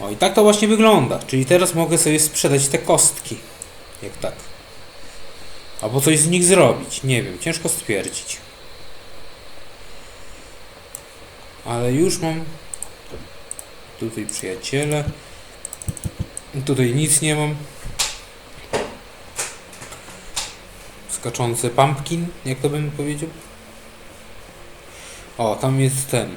O i tak to właśnie wygląda. Czyli teraz mogę sobie sprzedać te kostki. Jak tak. Albo coś z nich zrobić. Nie wiem, ciężko stwierdzić. Ale już mam tutaj przyjaciele. Tutaj nic nie mam. Skaczący pumpkin, jak to bym powiedział. O, tam jest ten.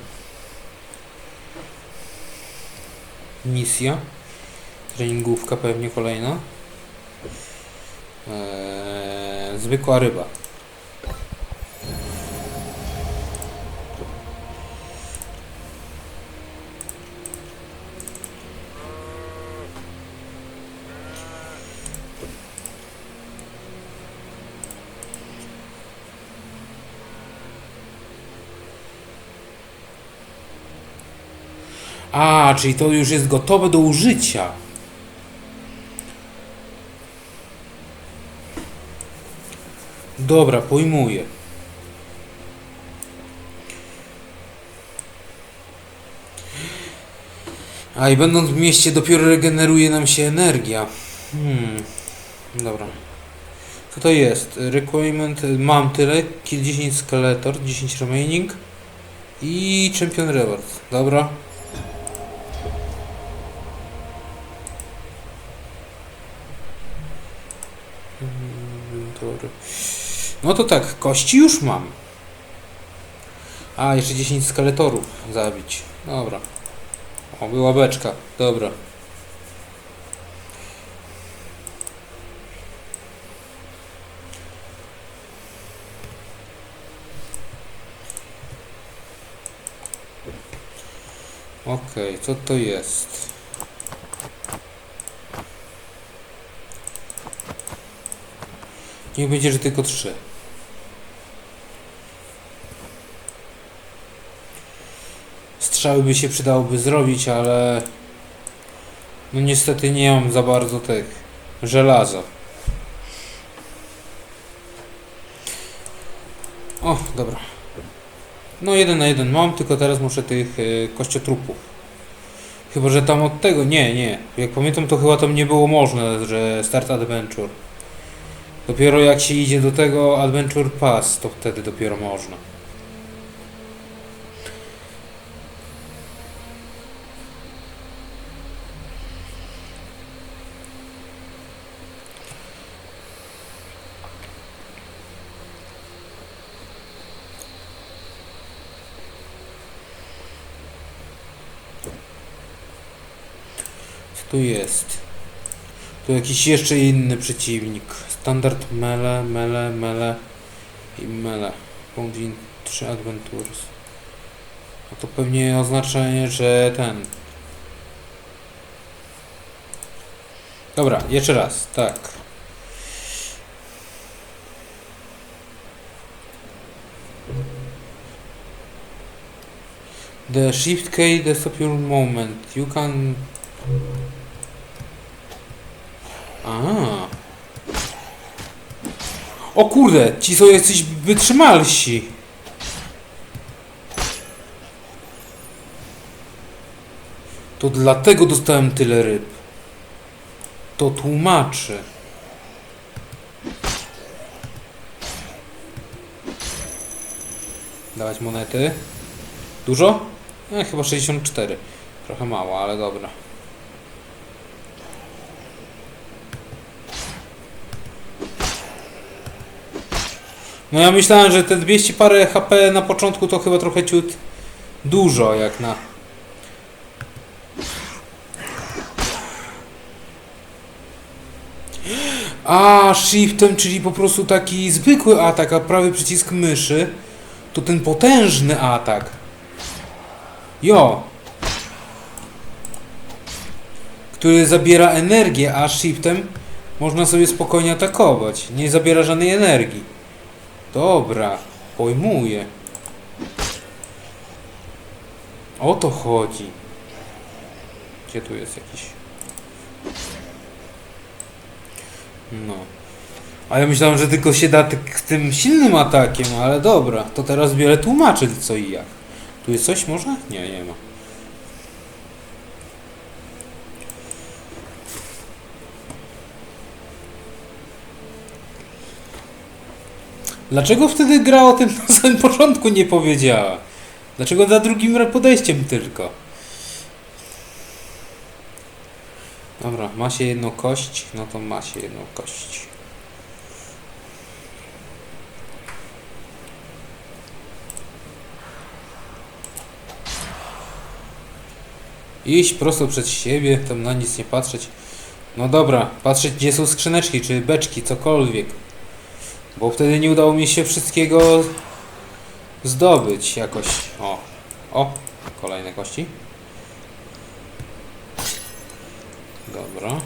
Misja. Treningówka pewnie kolejna. Eee, zwykła ryba. A, czyli to już jest gotowe do użycia. Dobra, pojmuję. A i będąc w mieście dopiero regeneruje nam się energia. Hmm. Dobra. Co to jest? Requirement. Mam tyle. Kill 10 skeletor, 10 remaining. I Champion Rewards. Dobra. No to tak, kości już mam. A, jeszcze 10 skeletorów zabić. Dobra. O, była beczka. Dobra. Okej, co to jest? Niech będzie, że tylko trzy. Strzały by się przydałoby zrobić, ale... No niestety nie mam za bardzo tych... Żelaza. O, dobra. No jeden na jeden mam, tylko teraz muszę tych y, kościotrupów. Chyba, że tam od tego... Nie, nie. Jak pamiętam, to chyba tam nie było można, że Start Adventure. Dopiero jak się idzie do tego Adventure Pass, to wtedy dopiero można. Tu jest? Tu jakiś jeszcze inny przeciwnik. Standard mele, mele, mele i mele. Połączeń 3 Adventures. A to pewnie oznacza, że ten. Dobra, jeszcze raz, tak. The shift key, the your moment. You can a. O kurde, ci są jacyś wytrzymalsi. To dlatego dostałem tyle ryb. To tłumaczy. Dawać monety. Dużo? E, chyba 64. Trochę mało, ale dobra. No ja myślałem, że te 200 parę HP na początku to chyba trochę ciut dużo jak na... A, shiftem, czyli po prostu taki zwykły atak, a prawy przycisk myszy to ten potężny atak. Jo. Który zabiera energię, a shiftem można sobie spokojnie atakować. Nie zabiera żadnej energii. Dobra, pojmuję. O to chodzi. Gdzie tu jest jakiś... No. A ja myślałem, że tylko się da tym silnym atakiem, ale dobra. To teraz wiele tłumaczy co i jak. Tu jest coś może? Nie, nie ma. Dlaczego wtedy gra o tym na samym początku nie powiedziała? Dlaczego za drugim podejściem tylko? Dobra, ma się jedną kość, no to ma się jedną kość. Iść prosto przed siebie, tam na nic nie patrzeć. No dobra, patrzeć gdzie są skrzyneczki, czy beczki, cokolwiek. Bo wtedy nie udało mi się wszystkiego zdobyć jakoś. O, o, kolejne kości. Dobra.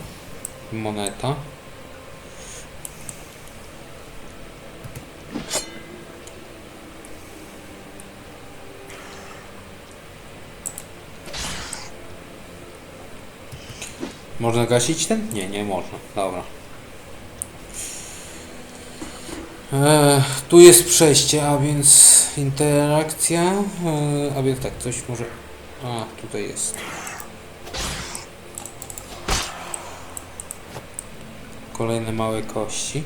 Moneta. Można gasić ten? Nie, nie można. Dobra. Eee, tu jest przejście, a więc interakcja. Eee, a więc tak, coś może. A, tutaj jest. Kolejne małe kości.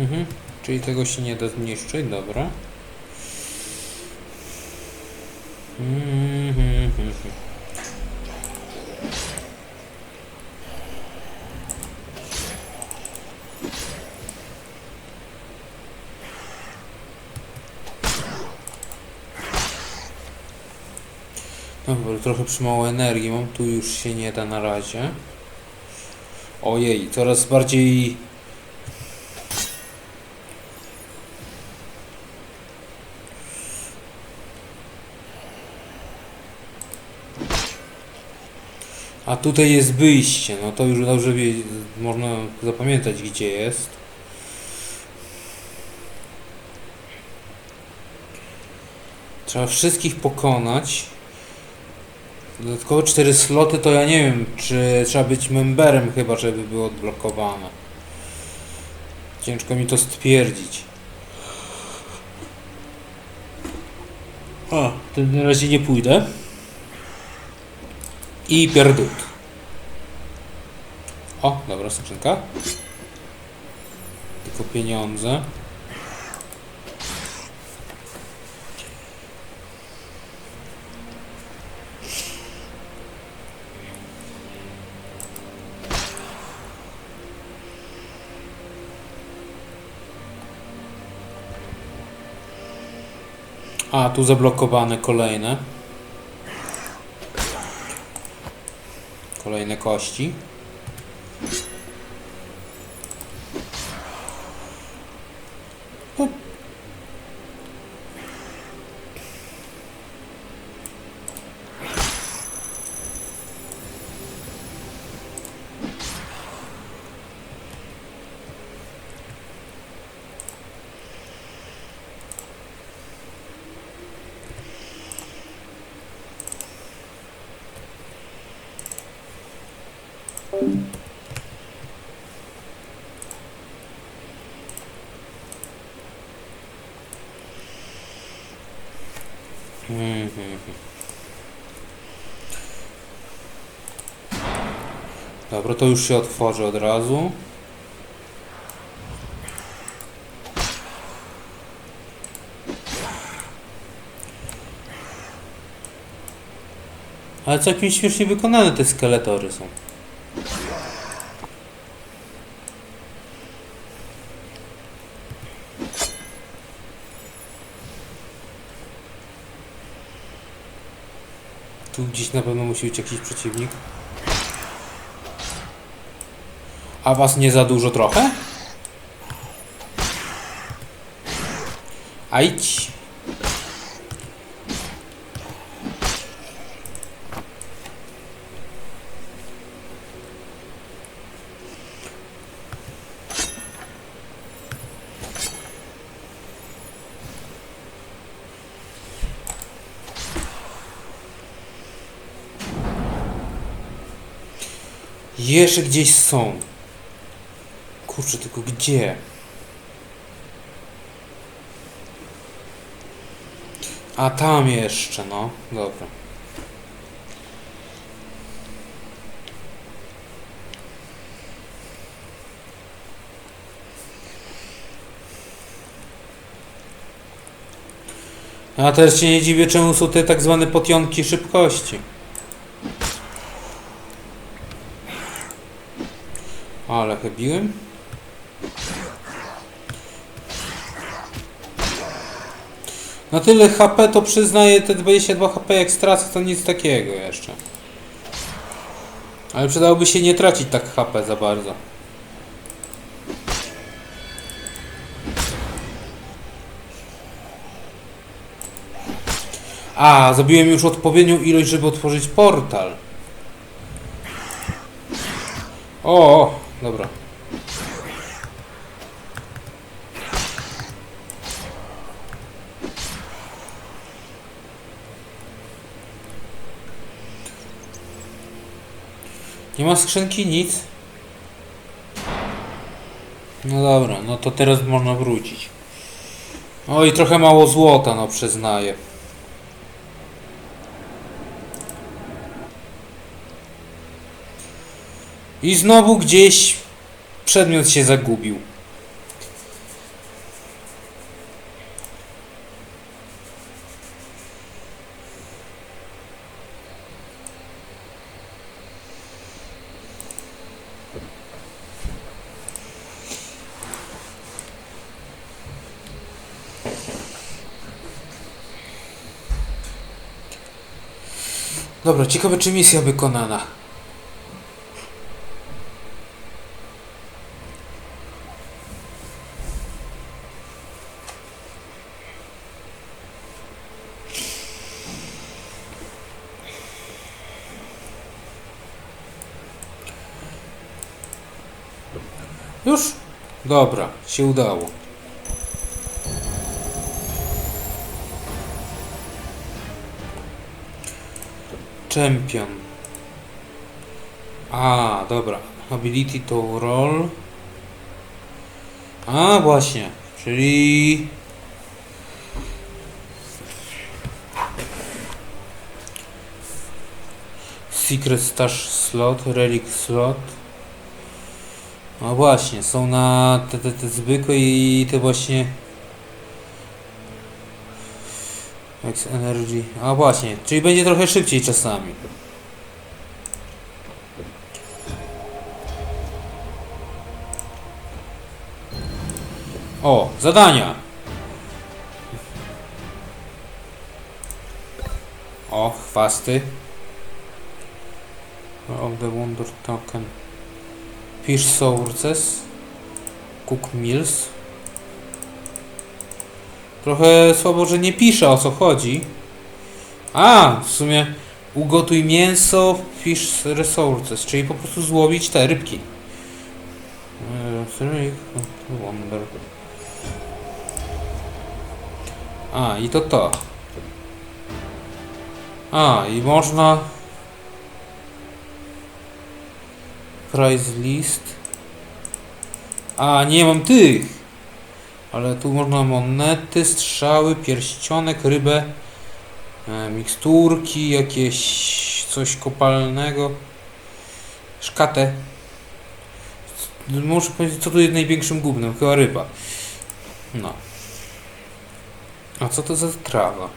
Mhm. Czyli tego się nie da zniszczyć, dobra. Dobra, trochę przy mało energii mam, tu już się nie da na razie. Ojej, coraz bardziej A tutaj jest wyjście, no to już dobrze wie, można zapamiętać gdzie jest. Trzeba wszystkich pokonać. Dodatkowo cztery sloty to ja nie wiem, czy trzeba być memberem chyba, żeby było odblokowane. Ciężko mi to stwierdzić. A, to na razie nie pójdę. I pierdut. O, dobra skrzynka. Tylko pieniądze. A, tu zablokowane kolejne. Kolejne kości. No. Mhm. Dobra, to już się otworzy od razu. Ale całkiem śmiesznie wykonane te skeletory są. Tu gdzieś na pewno musi być jakiś przeciwnik. A was nie za dużo trochę? Ajdź. Jeszcze gdzieś są. Kurczę, tylko gdzie? A tam jeszcze, no. Dobra. A też się nie dziwię, czemu są te tak zwane potionki szybkości. Ale chybiłem. Na tyle HP to przyznaję te 22 HP jak stracę to nic takiego jeszcze. Ale przydałoby się nie tracić tak HP za bardzo. A, zabiłem już odpowiednią ilość, żeby otworzyć portal. O, dobra. Nie ma skrzynki, nic. No dobra, no to teraz można wrócić. Oj, trochę mało złota, no przyznaję. I znowu gdzieś przedmiot się zagubił. Dobra, ciekawe czy misja wykonana. Już? Dobra, się udało. Champion. A, dobra. Ability to roll. A, właśnie. Czyli... Secret Stash slot, Relic slot. No właśnie, są na te, te, te zwykłe i te właśnie Max Energy. A właśnie, czyli będzie trochę szybciej czasami. O, zadania. O, chwasty. Of the Wonder Token. Fish Sources. Cook Mills. Trochę słabo, że nie pisze o co chodzi. A, w sumie ugotuj mięso Fish Resources, czyli po prostu złowić te rybki. E. A, i to to. A, i można... Price list. A, nie mam tych. Ale tu można monety, strzały, pierścionek, rybę, e, miksturki, jakieś coś kopalnego, szkatę. Muszę powiedzieć, co tu jest największym gównem, chyba ryba. No. A co to za trawa?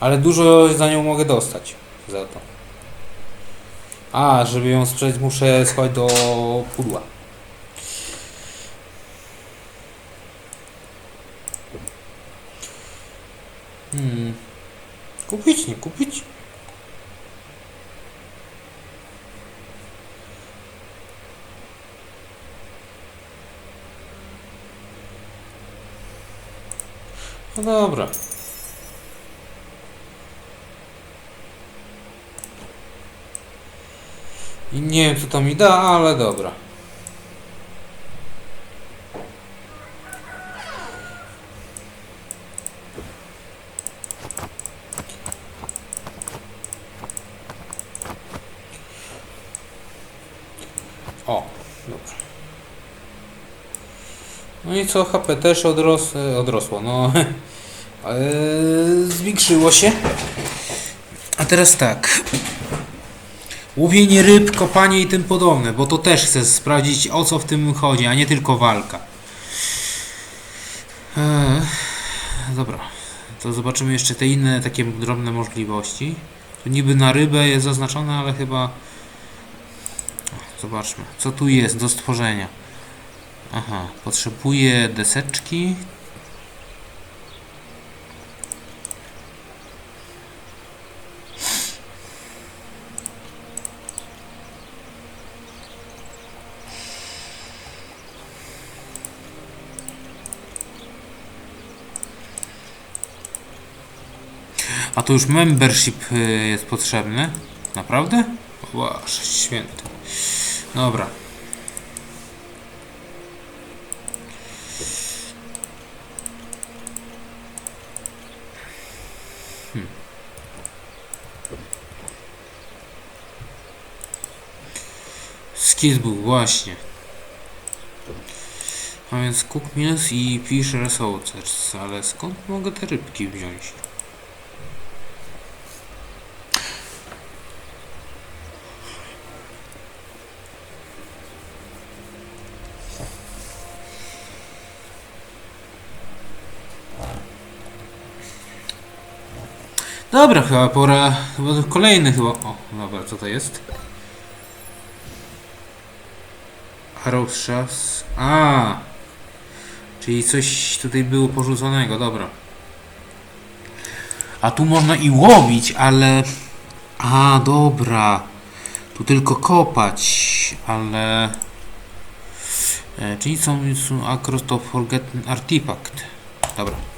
Ale dużo za nią mogę dostać za to. A, żeby ją sprzedać muszę schować do pudła. Hmm. Kupić, nie kupić? No dobra. I nie wiem co to mi da, ale dobra. O, dobra. No i co, HP też odros e, odrosło, no. Eee, zwiększyło się. A teraz tak. Łowienie ryb, kopanie i tym podobne, bo to też chcę sprawdzić o co w tym chodzi, a nie tylko walka. Eee, dobra, to zobaczymy jeszcze te inne takie drobne możliwości. Tu niby na rybę jest zaznaczone, ale chyba... Zobaczmy, co tu jest do stworzenia. Aha, potrzebuję deseczki. A to już membership y, jest potrzebny? Naprawdę? Łaż, święty. Dobra. Skillsbook, właśnie. A więc Cook Mills i Fish Resources, ale skąd mogę te rybki wziąć? Dobra, chyba pora. Kolejny chyba. O, dobra, co to jest? Shafts. A! Czyli coś tutaj było porzuconego, dobra. A tu można i łowić, ale. A, dobra. Tu tylko kopać, ale. E, czyli są, są across forgotten artifact. Dobra.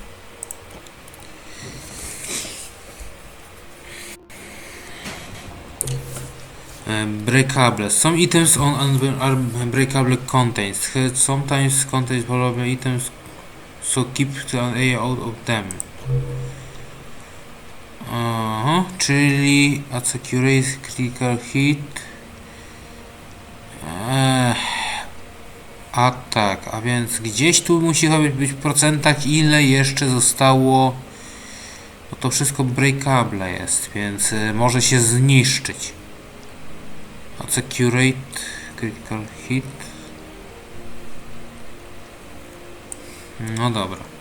Breakable. Some items on un- are breakable contains. Sometimes contains valuable items, so keep an eye out of them. Aha, czyli accurate critical hit. Ech. A tak, a więc gdzieś tu musi chyba być w procentach ile jeszcze zostało. No to wszystko breakable jest, więc y, może się zniszczyć. Accurate critical hit. No dobra.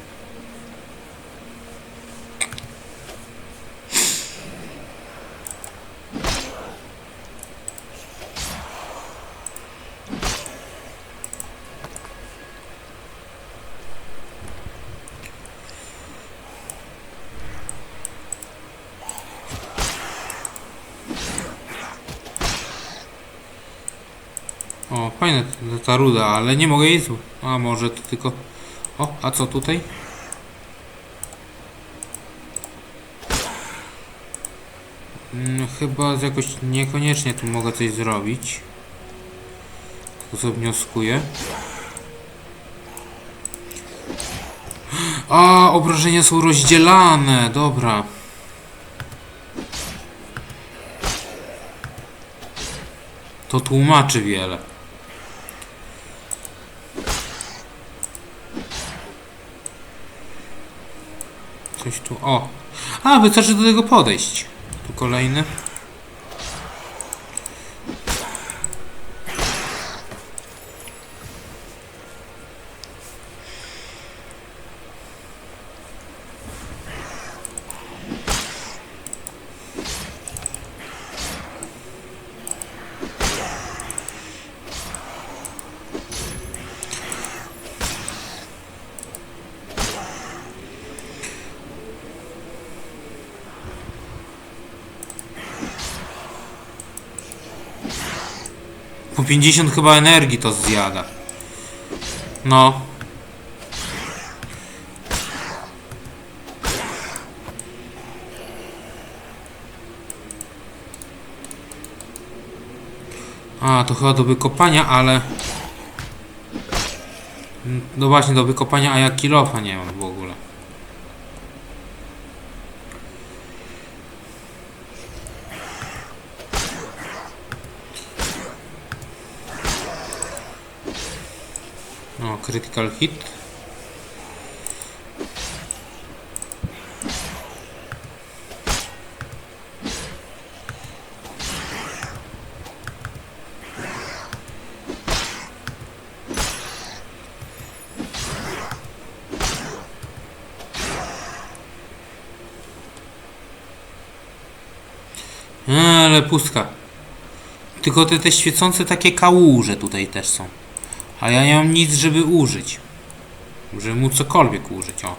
O, fajna ta- ruda, ale nie mogę jej tu. A może to tylko... O, a co tutaj? Mm, chyba jakoś niekoniecznie tu mogę coś zrobić. To co wnioskuję. A, obrażenia są rozdzielane, dobra. To tłumaczy wiele. Coś tu. O! A, wystarczy do tego podejść. Tu kolejny. Po 50 chyba energii to zjada. No. A, to chyba do wykopania, ale... No właśnie, do wykopania, a ja kilofa nie mam w ogóle. O, critical hit. Ale pustka. Tylko te, te świecące takie kałuże tutaj też są. A ja nie mam nic, żeby użyć. Żeby móc cokolwiek użyć, o.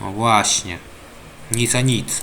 O właśnie. Nic a nic.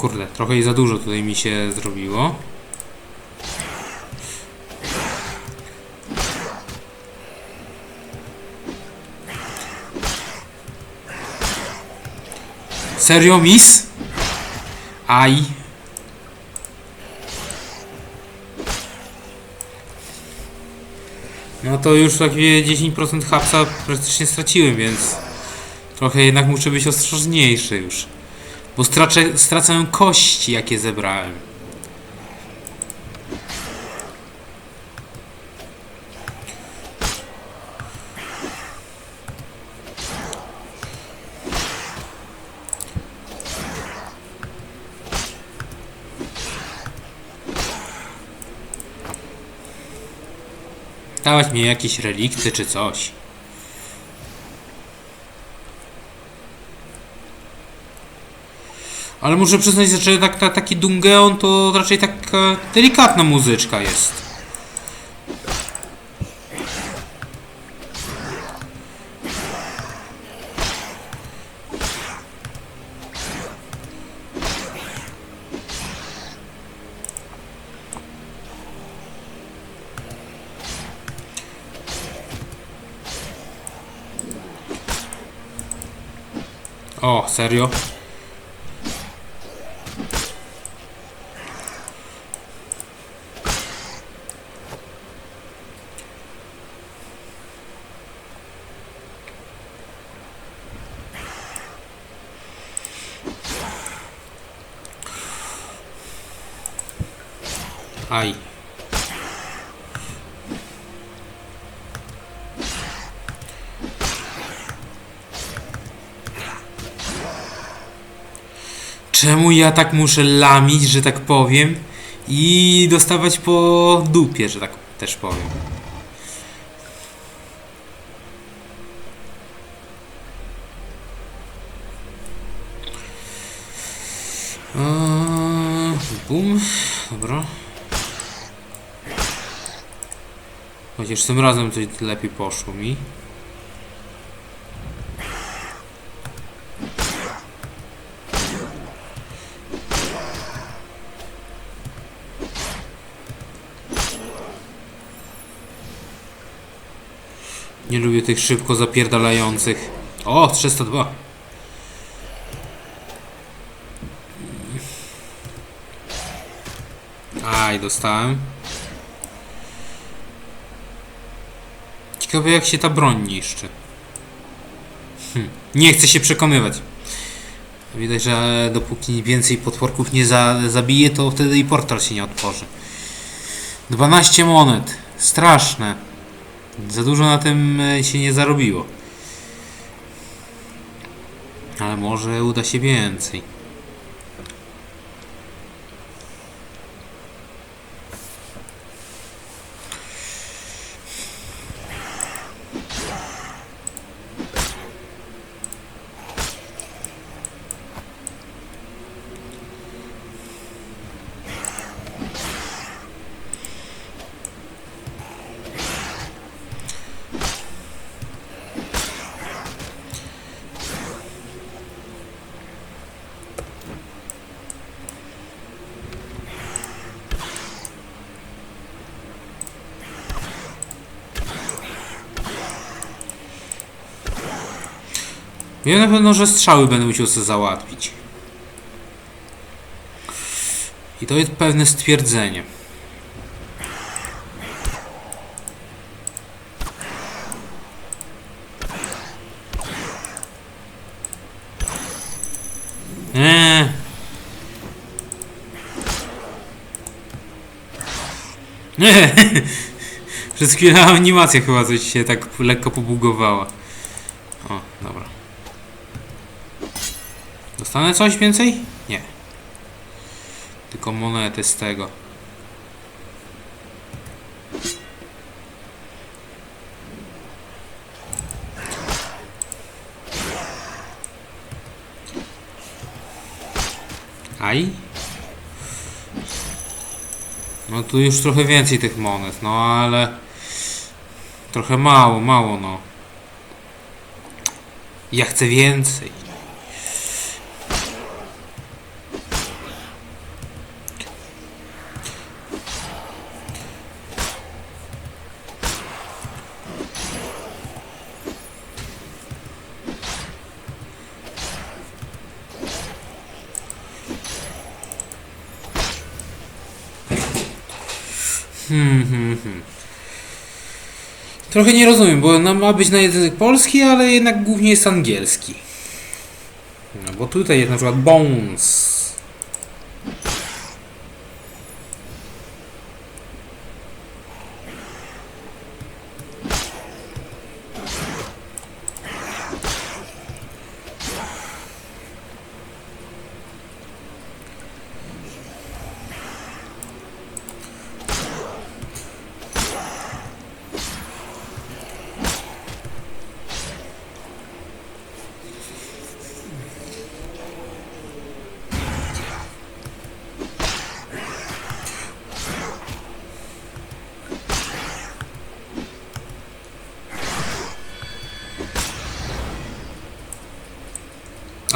Kurde, trochę i za dużo tutaj mi się zrobiło. Serio, miss? Aj. No to już takie 10% hapsa praktycznie straciłem, więc trochę jednak muszę być ostrożniejszy już. Bo straczę, stracę kości, jakie zebrałem. Dawać mi jakieś relikty czy coś. Ale muszę przyznać, że tak, ta, taki Dungeon to raczej taka delikatna muzyczka jest. O, serio? Aj. Czemu ja tak muszę lamić, że tak powiem? I dostawać po dupie, że tak też powiem. Eee, Bum. Dobra. Chociaż tym razem coś lepiej poszło mi. Nie lubię tych szybko zapierdalających. O, 302. Aj, dostałem. Ciekawe jak się ta broń niszczy. Hm. Nie chcę się przekonywać. Widać, że dopóki więcej potworków nie za, zabije, to wtedy i portal się nie otworzy. 12 monet. Straszne. Za dużo na tym e, się nie zarobiło. Ale może uda się więcej. Wiem na pewno, że strzały będę musiał sobie załatwić. I to jest pewne stwierdzenie. Eee. Nie. Przez chwilę animacja chyba coś się tak lekko pobugowała. O, dobra. Dostanę coś więcej? Nie. Tylko monety z tego. Aj. No tu już trochę więcej tych monet, no ale... Trochę mało, mało no. Ja chcę więcej. Hmm, hmm, hmm. Trochę nie rozumiem, bo nam ma być na język polski, ale jednak głównie jest angielski. No bo tutaj jest na przykład bones.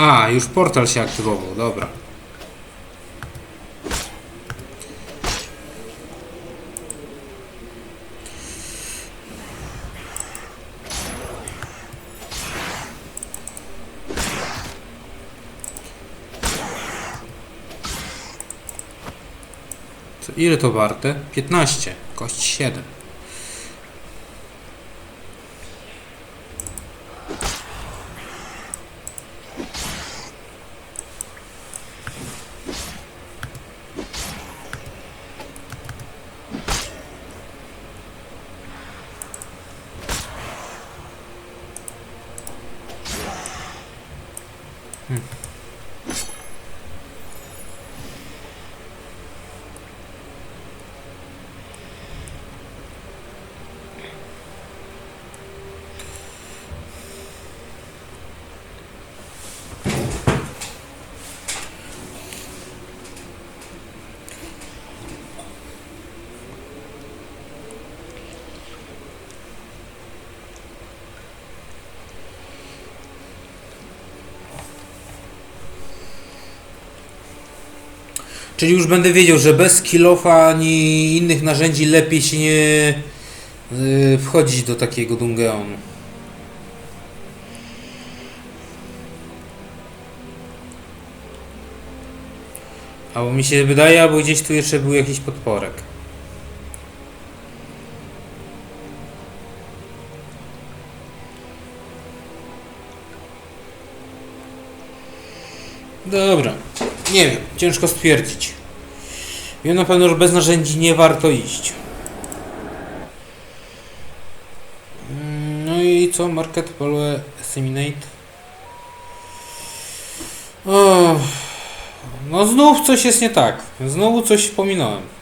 A, już portal się aktywował, dobra. Co, ile to warte? 15. Kość 7. Czyli już będę wiedział, że bez kilofa ani innych narzędzi lepiej się nie yy, wchodzić do takiego dungeonu. Albo mi się wydaje, albo gdzieś tu jeszcze był jakiś podporek. Dobra. Nie wiem, ciężko stwierdzić. Wiem na pewno, że bez narzędzi nie warto iść. No i co? Market Pole Disseminate. O, no znów coś jest nie tak. Znowu coś pominąłem.